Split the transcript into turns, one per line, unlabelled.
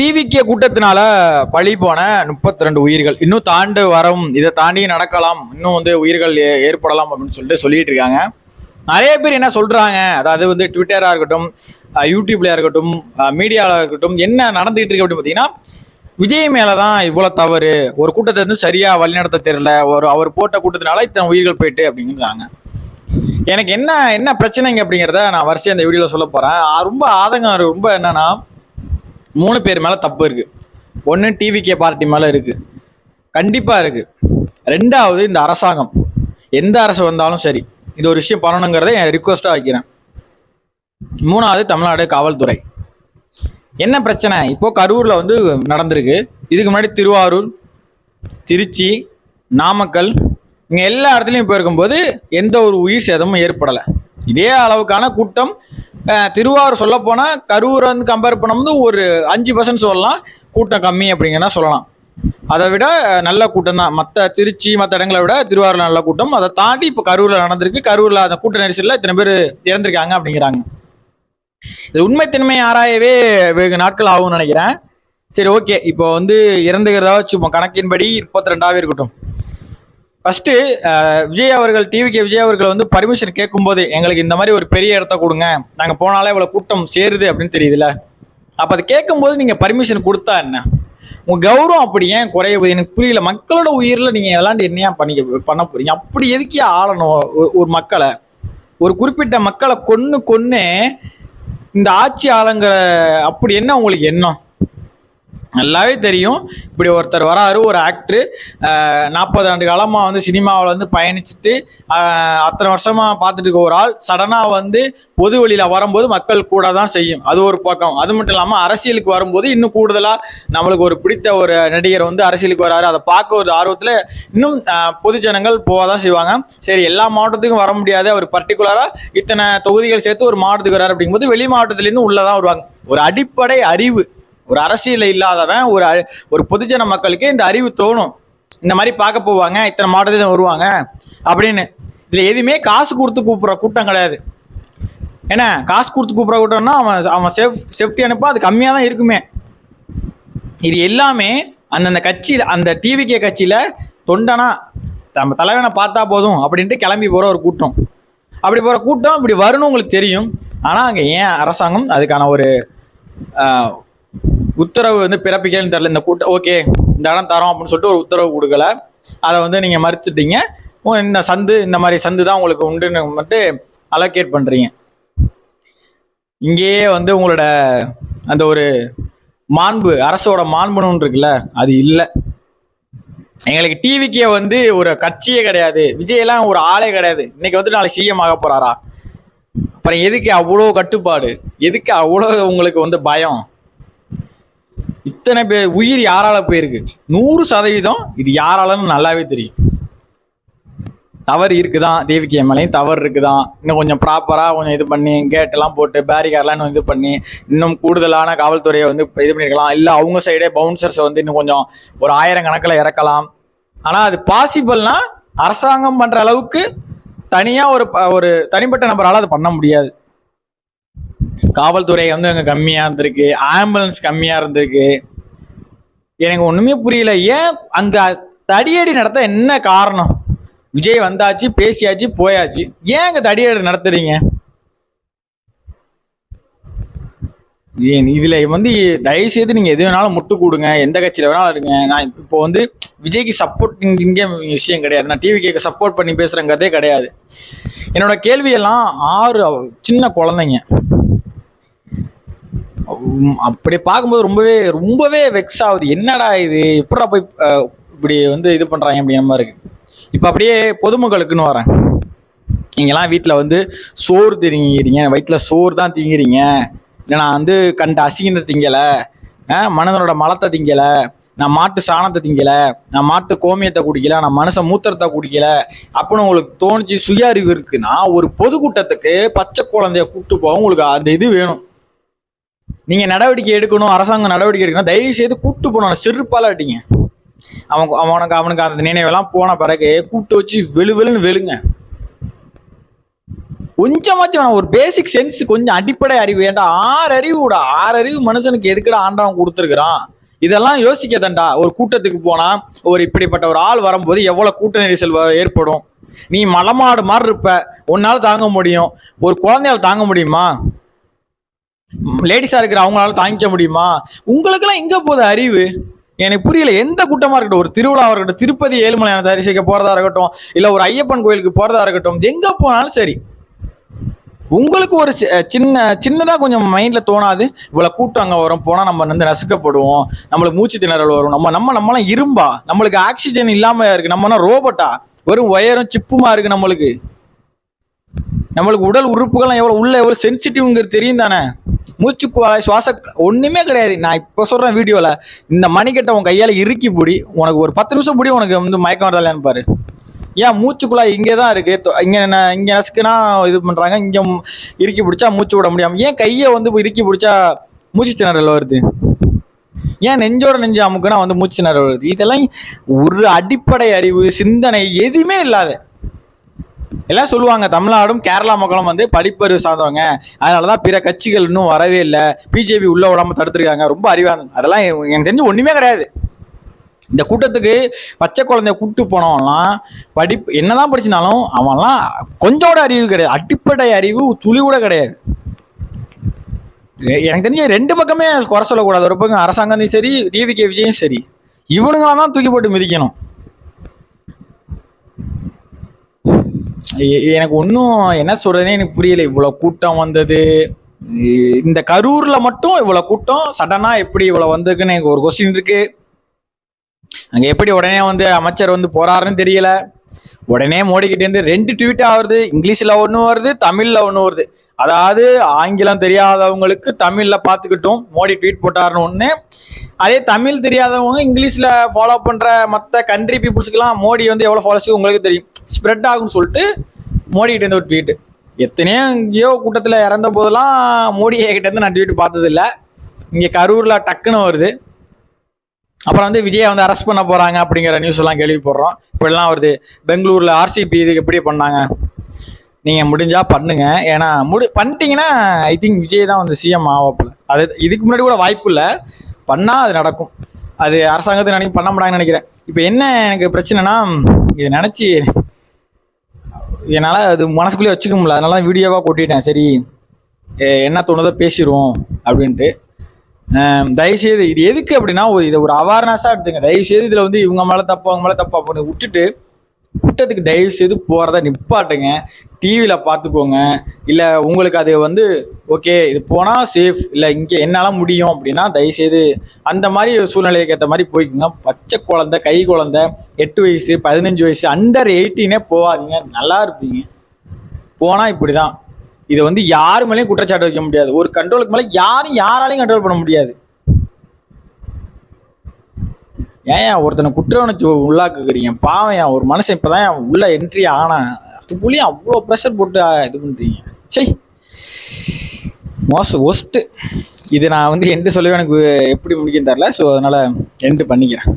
டிவிக்கே கூட்டத்தினால பழி போன முப்பத்தி ரெண்டு உயிர்கள். இன்னும் தாண்டு வரும். இதை தாண்டி நடக்கலாம். இன்னும் வந்து உயிர்கள் ஏ- ஏற்படலாம் அப்படின்னு சொல்லிட்டு சொல்லிட்டு இருக்காங்க நிறைய பேர் என்ன சொல்றாங்க? அதாவது வந்து ட்விட்டராக இருக்கட்டும் அஹ் இருக்கட்டும் மீடியாவில் இருக்கட்டும் என்ன நடந்துகிட்டு இருக்கு அப்படின்னு பார்த்தீங்கன்னா விஜய் மேலே தான் இவ்வளோ தவறு. ஒரு கூட்டத்தை வந்து சரியாக வழிநடத்த தெரியல. ஒரு அவர் போட்ட கூட்டத்தினால இத்தனை உயிர்கள் போயிட்டு அப்படிங்கிறாங்க. எனக்கு என்ன என்ன பிரச்சனைங்க அப்படிங்கிறத நான் வரிசையாக அந்த வீடியோவில் சொல்ல போகிறேன் ரொம்ப ஆதங்கம் ரொம்ப என்னன்னா மூணு பேர் மேலே தப்பு இருக்குது ஒன்று டிவிகே பார்ட்டி மேலே இருக்குது கண்டிப்பாக இருக்குது ரெண்டாவது இந்த அரசாங்கம். எந்த அரசு வந்தாலும் சரி இது ஒரு விஷயம் பண்ணணுங்கிறத என் ரிக்வஸ்ட்டாக வைக்கிறேன். மூணாவது தமிழ்நாடு காவல்துறை. என்ன பிரச்சனை? இப்போ கரூரில் வந்து நடந்திருக்கு. இதுக்கு முன்னாடி திருவாரூர் திருச்சி நாமக்கல் இங்கே எல்லா இடத்துலையும் போயிருக்கும்போது எந்த ஒரு உயிர் சேதமும் ஏற்படலை. இதே அளவுக்கான கூட்டம் திருவாரூர் சொல்ல போனால் கரூரை வந்து கம்பேர் பண்ணும்போது ஒரு அஞ்சு பர்சன்ட் சொல்லலாம். கூட்டம் கம்மி அப்படிங்கன்னா சொல்லலாம். அதை விட நல்ல கூட்டம் தான். மற்ற திருச்சி மற்ற இடங்களை விட திருவாரூர் நல்ல கூட்டம். அதை தாண்டி இப்போ கரூரில் நடந்திருக்கு. கரூரில் அந்த கூட்ட நெரிசலில் இத்தனை பேர் இறந்திருக்காங்க அப்படிங்கிறாங்க. இது உண்மைத்தன்மை ஆராயவே வெகு நாட்கள் ஆகும்னு நினைக்கிறேன். சரி ஓகே இப்போ வந்து இறந்துகிறதா சும்மா கணக்கின்படி முப்பத்தி ரெண்டாவே இருக்கட்டும். ஃபர்ஸ்ட்டு விஜய் அவர்கள் டிவிக்கு விஜய் அவர்கள் வந்து பர்மிஷன் கேட்கும்போது எங்களுக்கு இந்த மாதிரி ஒரு பெரிய இடத்த கொடுங்க. நாங்கள் போனாலே இவ்வளோ கூட்டம் சேருது அப்படின்னு தெரியுதுல்ல. அப்போ அது கேட்கும்போது நீங்கள் பர்மிஷன் கொடுத்தா என்ன? உங்கள் கௌரவம் அப்படி ஏன் குறையுது? எனக்கு புரியல. மக்களோட உயிரில் நீங்கள் விளாண்டு என்னையா பண்ணிக்க பண்ண போறீங்க? அப்படி எதுக்கே ஆளணும் ஒரு- ஒரு மக்களை? ஒரு குறிப்பிட்ட மக்களை கொன்று கொன்று இந்த ஆட்சி ஆளுங்கிற அப்படி என்ன உங்களுக்கு எண்ணம்? நல்லாவே தெரியும். இப்படி ஒருத்தர் வராரு ஒரு ஆக்டரு நாற்பது ஆண்டு காலமாக வந்து சினிமாவில் வந்து பயணிச்சுட்டு அத்தனை வருஷமாக பார்த்துட்டு இருக்க ஒரு ஆள் சடனாக வந்து பொது வழியில் வரும்போது மக்கள் கூட தான் செய்யும். அது ஒரு பக்கம். அது மட்டும் இல்லாமல் அரசியலுக்கு வரும்போது இன்னும் கூடுதலாக நம்மளுக்கு ஒரு பிடித்த ஒரு நடிகர் வந்து அரசியலுக்கு வராரு. அதை பார்க்க ஒரு ஆர்வத்தில் இன்னும் பொதுஜனங்கள் போக தான் செய்வாங்க. சரி எல்லா மாவட்டத்துக்கும் வர முடியாது. அவர் பர்டிகுலராக இத்தனை தொகுதிகள் சேர்த்து ஒரு மாவட்டத்துக்கு வராரு அப்படிங்கும்போது வெளி மாவட்டத்துலேருந்து உள்ளே தான் வருவாங்க. ஒரு அடிப்படை அறிவு. ஒரு அரசியல் இல்லாதவன் ஒரு அ- ஒரு பொதுஜன மக்களுக்கு இந்த அறிவு தோணும். இந்த மாதிரி பார்க்க போவாங்க இத்தனை மாவட்டத்தில் வருவாங்க அப்படின்னு. இதில் எதுவுமே காசு கொடுத்து கூப்பிட்ற கூட்டம் கிடையாது. ஏன்னா காசு கொடுத்து கூப்பிட்ற கூட்டம்னா அவன் அவன் சேஃப் சேஃப்டி அனுப்பா அது கம்மியாக தான் இருக்குமே. இது எல்லாமே அந்தந்த கட்சியில் அந்த டிவிகே கட்சியில் தொண்டனா நம்ம தலைவனை பார்த்தா போதும் அப்படின்ட்டு கிளம்பி போகிற ஒரு கூட்டம். அப்படி போகிற கூட்டம் இப்படி வரும்னு உங்களுக்கு தெரியும். ஆனால் அங்கே ஏன் அரசாங்கம் அதுக்கான ஒரு உத்தரவு வந்து பிறப்பிக்கலன்னு தெரில இந்த கூட்டம் ஓகே இந்த இடம் தரோம் அப்படின்னு சொல்லிட்டு ஒரு உத்தரவு கொடுக்கல. அதை வந்து நீங்கள் மறுத்துட்டீங்க. இந்த சந்து இந்த மாதிரி சந்து தான் உங்களுக்கு உண்டுன்னு மட்டும் அலோகேட் பண்ணுறீங்க இங்கேயே வந்து உங்களோட அந்த ஒரு மாண்பு அரசோட மாண்புன்னு இருக்குல்ல அது இல்லை. எங்களுக்கு டிவிக்கே வந்து ஒரு கட்சியே கிடையாது. விஜயெல்லாம் ஒரு ஆளே கிடையாது. இன்னைக்கு வந்து நாளைக்கு சிஎம் ஆக போறாரா? அப்புறம் எதுக்கு அவ்வளோ கட்டுப்பாடு? எதுக்கு அவ்வளோ உங்களுக்கு வந்து பயம்? இத்தனை பேர் உயிர் யாரால போயிருக்கு? நூறு சதவீதம் இது யாராலன்னு நல்லாவே தெரியும். தவறு இருக்குதான் தேவிக்கு எம்எல்ஏயும் தவறு இருக்குதான். இன்னும் கொஞ்சம் ப்ராப்பராக கொஞ்சம் இது பண்ணி கேட்டெல்லாம் போட்டு பேரிகார்லாம் இன்னும் இது பண்ணி இன்னும் கூடுதலான காவல்துறையை வந்து இது பண்ணியிருக்கலாம் இல்லை அவங்க சைடே பவுன்சர்ஸை வந்து இன்னும் கொஞ்சம் ஒரு ஆயிரம் கணக்கில் இறக்கலாம். ஆனால் அது பாசிபிள்னா அரசாங்கம் பண்ணுற அளவுக்கு தனியாக ஒரு ப- ஒரு தனிப்பட்ட நபரால் அது பண்ண முடியாது. காவல்துறை வந்து அங்கே கம்மியாக இருந்திருக்கு. ஆம்புலன்ஸ் கம்மியாக இருந்திருக்கு. எனக்கு ஒன்றுமே புரியல. ஏன் அங்கே தடியடி நடத்த என்ன காரணம்? விஜய் வந்தாச்சு பேசியாச்சு போயாச்சு. ஏன் அங்கே தடியடி நடத்துறீங்க? ஏன் வந்து தயவு செய்து நீங்கள் எது வேணாலும் முட்டு கொடுங்க. எந்த கட்சியில் வேணாலும் இருங்க. நான் இப்போ வந்து விஜய்க்கு சப்போர்ட் இங்கே விஷயம் கிடையாது. நான் டிவி கேட்க சப்போர்ட் பண்ணி பேசுகிறேங்கிறதே கிடையாது. என்னோட கேள்வியெல்லாம் ஆறு சின்ன குழந்தைங்க. அப்படி பார்க்கும்போது ரொம்பவே ரொம்பவே வெக்ஸ் ஆகுது. என்னடா இது? எப்படா போய் இப்படி வந்து இது பண்றாங்க அப்படிங்கிற மாதிரி இருக்கு. இப்போ அப்படியே பொதுமக்களுக்குன்னு வரேன். நீங்களாம் வீட்டில் வந்து சோறு திங்கிறீங்க வயிற்றில் சோறு தான் திங்கிறீங்க. இல்லை நான் வந்து கண்ட அசிங்கத்தை திங்கலை. மனிதனோட மலத்தை திங்கலை. நான் மாட்டு சாணத்தை திங்கலை. நான் மாட்டு கோமியத்தை குடிக்கல. நான் மனுஷன் மூத்திரத்தை குடிக்கல. அப்படின்னு உங்களுக்கு தோணுச்சு சுய அறிவு இருக்குன்னா ஒரு பொதுக்கூட்டத்துக்கு பச்சை குழந்தைய கூப்பிட்டு போக உங்களுக்கு அந்த இது வேணும். நீங்க நடவடிக்கை எடுக்கணும் அரசாங்கம் நடவடிக்கை எடுக்கணும் தயவு செய்து கூட்டு போனோம். செருப்பால அடிங்க. அவன் அவனுக்கு அவனுக்கு அந்த நினைவெல்லாம் போன பிறகு கூட்டு வச்சு வெளு வெளுன்னு வெளுங்க. கொஞ்சமாச்சும் ஒரு பேசிக் சென்ஸ் கொஞ்சம் அடிப்படை அறிவு ஏன்டா ஆறு அறிவுடா ஆறு அறிவு மனுஷனுக்கு எதுக்குடா ஆண்டவன் கொடுத்துருக்குறான்? இதெல்லாம் யோசிக்கதண்டா. ஒரு கூட்டத்துக்கு போனா ஒரு இப்படிப்பட்ட ஒரு ஆள் வரும்போது எவ்வளவு கூட்ட நெரிசல் ஏற்படும்? நீ மலமாடு மாதிரி இருப்ப உன்னால தாங்க முடியும். ஒரு குழந்தையால தாங்க முடியுமா? லேடிஸா இருக்கிற அவங்களால தாங்கிக்க முடியுமா? உங்களுக்கெல்லாம் எங்க போகுது அறிவு? எனக்கு புரியல எந்த கூட்டமா இருக்கட்டும் ஒரு திருவிழா இருக்கட்டும் திருப்பதி ஏழுமலையான தரிசிக்க போறதா இருக்கட்டும் இல்ல ஒரு ஐயப்பன் கோயிலுக்கு போறதா இருக்கட்டும் எங்க போனாலும் சரி. உங்களுக்கு ஒரு சின்ன சின்னதாக கொஞ்சம் மைண்டில் தோணாது இவ்வளோ கூட்டம் அங்கே வரும் போனால் நம்ம வந்து நசுக்கப்படுவோம் நம்மளுக்கு மூச்சு திணறல் வரும் நம்ம நம்ம நம்மளாம் இரும்பா நம்மளுக்கு ஆக்சிஜன் இல்லாமல் இருக்கு நம்மனா ரோபோட்டா வெறும் ஒயரும் சிப்புமா இருக்கு நம்மளுக்கு. நம்மளுக்கு உடல் உறுப்புகள்லாம் எவ்வளோ உள்ள எவ்வளோ சென்சிட்டிவ்ங்கிறது தெரியும் தானே? மூச்சு குழாய் சுவாச ஒன்றுமே கிடையாது. நான் இப்போ சொல்கிறேன் வீடியோவில் இந்த மணிக்கட்டை உன் கையால் இறுக்கி பிடி உனக்கு ஒரு பத்து நிமிஷம் பிடி உனக்கு வந்து மயக்கம் வரதில்லைன்னு பாரு. ஏன் மூச்சு குழாய் இங்கே தான் இருக்குது இங்கே என்ன இங்கே நசுக்குனா இது பண்ணுறாங்க இங்கே இறுக்கி பிடிச்சா மூச்சு விட முடியாமல் ஏன் கையை வந்து இறுக்கி பிடிச்சா மூச்சு திணறல் வருது? ஏன் நெஞ்சோட நெஞ்சு அமுக்குன்னா வந்து மூச்சு திணறல் வருது? இதெல்லாம் ஒரு அடிப்படை அறிவு சிந்தனை எதுவுமே இல்லாத எல்லாம் சொல்லுவாங்க தமிழ்நாடும் கேரளா மக்களும் வந்து படிப்பறிவு சார்ந்தவங்க. அதனால தான் பிற கட்சிகள் இன்னும் வரவே இல்லை. பிஜேபி உள்ள விடாம தடுத்துருக்காங்க. ரொம்ப அறிவாங்க அதெல்லாம் எனக்கு தெரிஞ்சு ஒன்றுமே கிடையாது. இந்த கூட்டத்துக்கு பச்சை குழந்தைய கூட்டு போனவன்லாம் படிப்பு என்னதான் படிச்சினாலும் அவன்லாம் கொஞ்சோட அறிவு கிடையாது. அடிப்படை அறிவு துளி கூட கிடையாது. எனக்கு தெரிஞ்ச ரெண்டு பக்கமே குறை சொல்லக்கூடாது. ஒரு பக்கம் அரசாங்கத்தையும் சரி டிவிகே விஜயும் சரி. இவனுங்களாம் தான் தூக்கி போட்டு மிதிக்கணும். எனக்கு ஒன்றும் என்ன சொல்றதுனே எனக்கு புரியல. இவ்வளோ கூட்டம் வந்தது. இந்த கரூர்ல மட்டும் இவ்வளோ கூட்டம். சடனாக எப்படி இவ்வளோ வந்திருக்குன்னு எனக்கு ஒரு கொஸ்டின் இருக்கு. அங்கே எப்படி உடனே வந்து அமைச்சர் வந்து போறாருன்னு தெரியல. உடனே மோடிக்கிட்டேருந்து இருந்து ரெண்டு ட்வீட் ஆகுது இங்கிலீஷ்ல ஒன்று வருது தமிழ்ல ஒன்று வருது. அதாவது ஆங்கிலம் தெரியாதவங்களுக்கு தமிழ்ல பார்த்துக்கிட்டோம் மோடி ட்வீட் போட்டாருன்னு ஒன்று அதே தமிழ் தெரியாதவங்க இங்கிலீஷ்ல ஃபாலோ பண்ற மற்ற கண்ட்ரி பீப்புள்ஸ்க்குலாம் மோடி வந்து எவ்வளோ ஃபாலோஸ் உங்களுக்கு தெரியும். ஸ்ப்ரெட் ஆகும்னு சொல்லிட்டு மோடிக்கிட்டே இருந்து ஒரு ட்வீட்டு எத்தனையோ எங்கேயோ கூட்டத்தில் இறந்த போதெல்லாம் மோடி கிட்டேருந்து நான் ட்வீட் பார்த்ததில்ல. இங்கே கரூரில் டக்குன்னு வருது. அப்புறம் வந்து விஜயை வந்து அரெஸ்ட் பண்ண போகிறாங்க அப்படிங்கிற நியூஸ் எல்லாம் கேள்விப்படுறோம். இப்படிலாம் வருது. பெங்களூரில் ஆர்சிபி இது எப்படி பண்ணாங்க? நீங்கள் முடிஞ்சால் பண்ணுங்க. ஏன்னா முடி பண்ணிட்டீங்கன்னா ஐ திங்க் விஜய் தான் வந்து சிஎம் ஆவாப்பில். அது இதுக்கு முன்னாடி கூட வாய்ப்பு இல்லை. பண்ணால் அது நடக்கும். அது அரசாங்கத்தை நினைக்க பண்ண மாட்டாங்கன்னு நினைக்கிறேன். இப்போ என்ன எனக்கு பிரச்சனைனா இதை நினச்சி என்னால் அது மனசுக்குள்ளேயே வச்சுக்க முடியல. அதனால வீடியோவாக கூட்டிட்டேன். சரி என்ன தோணுதோ பேசிடுவோம் அப்படின்ட்டு. தயவுசெய்து இது எதுக்கு அப்படின்னா ஒரு இதை ஒரு அவேர்னஸாக எடுத்துங்க. தயவுசெய்து இதில் வந்து இவங்க மேலே தப்பு அவங்க மேலே தப்பு அப்படின்னு விட்டுட்டு கூட்டத்துக்கு தயவுசெய்து போகிறத நிப்பாட்டுங்க. டிவியில் பார்த்துக்கோங்க. இல்லை உங்களுக்கு அது வந்து ஓகே இது போனால் சேஃப் இல்லை இங்கே என்னால் முடியும் அப்படின்னா தயவுசெய்து அந்த மாதிரி சூழ்நிலைக்கு ஏற்ற மாதிரி போய்க்குங்க. பச்சை குழந்தை கை குழந்தை எட்டு வயசு பதினஞ்சு வயசு அண்டர் எயிட்டீனே போகாதீங்க. நல்லா இருப்பீங்க. போனால் இப்படி தான் இதை வந்து யார் மேலேயும் குற்றச்சாட்டு வைக்க முடியாது. ஒரு கண்ட்ரோலுக்கு மேலே யாரும் யாராலையும் கண்ட்ரோல் பண்ண முடியாது. ஏன் ஒருத்தனை குற்ற உணர்ச்சி உள்ளாக்குறீங்க? பாவம் ஏன் ஒரு மனுஷன் இப்போதான் ஏன் உள்ள என்ட்ரி ஆனா அதுக்குள்ளேயும் அவ்வளோ ப்ரெஷர் போட்டு இது பண்ணுறீங்க சரி மோஸ்ட் ஒஸ்ட்டு இது நான் வந்து எண்டு சொல்லவே எனக்கு எப்படி முடிக்கும் தெரில ஸோ அதனால் எண்டு பண்ணிக்கிறேன்.